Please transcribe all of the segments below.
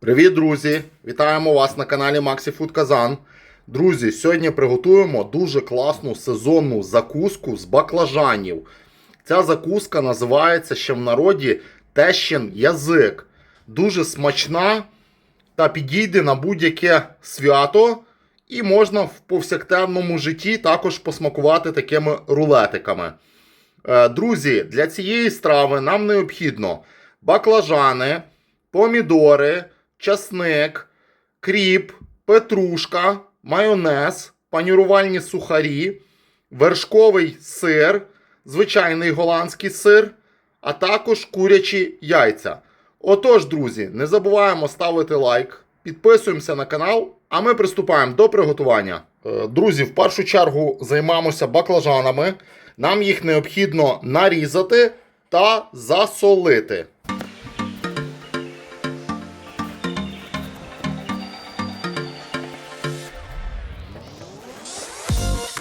Привіт, друзі! Вітаємо вас на каналі Maxi Food Kazan. Друзі, сьогодні приготуємо дуже класну сезонну закуску з баклажанів. Ця закуска називається ще в народі тещин язик. Дуже смачна та підійде на будь-яке свято. І можна в повсякденному житті також посмакувати такими рулетиками. Е, Друзі, для цієї страви нам необхідно баклажани, помідори, часник, кріп, петрушка, майонез, панірувальні сухарі, вершковий сир, звичайний голландський сир, а також курячі яйця. Отож, друзі, не забуваємо ставити лайк, підписуємося на канал, а ми приступаємо до приготування. Е, Друзі, в першу чергу займаємося баклажанами. Нам їх необхідно нарізати та засолити.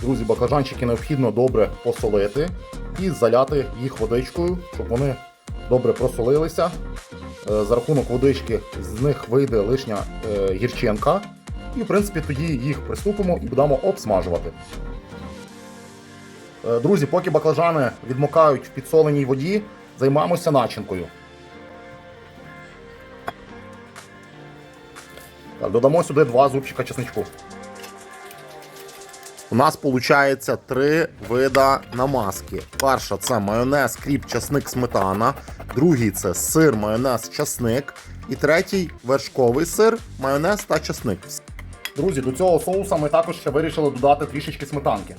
Друзі, баклажанчики необхідно добре посолити і заляти їх водичкою, щоб вони добре просолилися. Е, За рахунок водички з них вийде лишня е, гірчинка. І, в принципі, тоді їх приступимо і будемо обсмажувати. Е, Друзі, поки баклажани відмокають в підсоленій воді, займаємося начинкою. Так, додамо сюди два зубчика чесничку. У нас виходить три вида намазки. Перша це майонез, кріп, часник, сметана. Другий це сир, майонез, часник. І третій вершковий сир, майонез та часник. Друзі, до цього соуса ми також ще вирішили додати трішечки сметанки.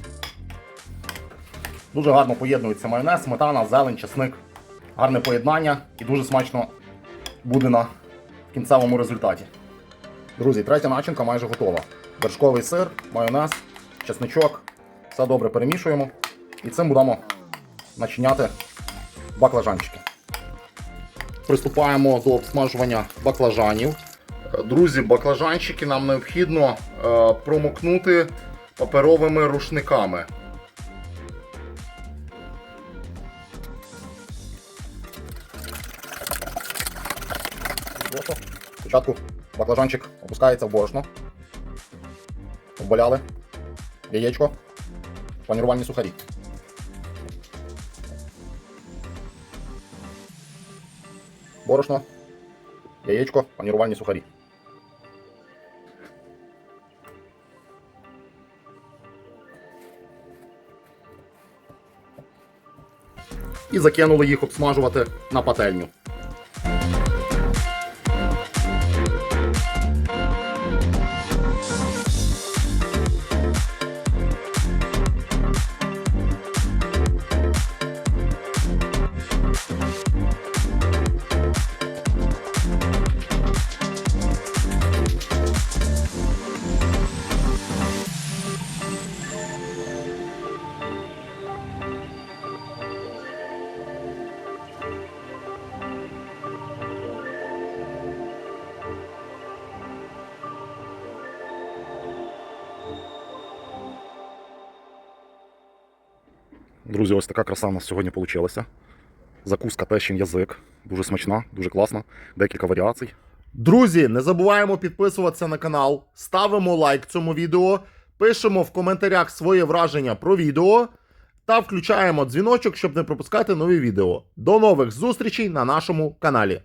Дуже гарно поєднується майонез, сметана, зелень, часник. Гарне поєднання і дуже смачно буде на кінцевому результаті. Друзі, третя начинка майже готова. Вершковий сир, майонез, чесничок. Все добре перемішуємо. І цим будемо начиняти баклажанчики. Приступаємо до обсмажування баклажанів. Друзі, баклажанчики нам необхідно е, промокнути паперовими рушниками. Спочатку баклажанчик опускається в борошно. Обваляли. Яєчко. Панірувальні сухарі. Борошно. Яєчко, панірувальні сухарі. І закинули їх обсмажувати на пательню. Друзі, ось така краса у нас сьогодні вийшла. Закуска тещин язик. Дуже смачна, дуже класна. Декілька варіацій. Друзі, не забуваємо підписуватися на канал, ставимо лайк цьому відео, пишемо в коментарях своє враження про відео та включаємо дзвіночок, щоб не пропускати нові відео. До нових зустрічей на нашому каналі.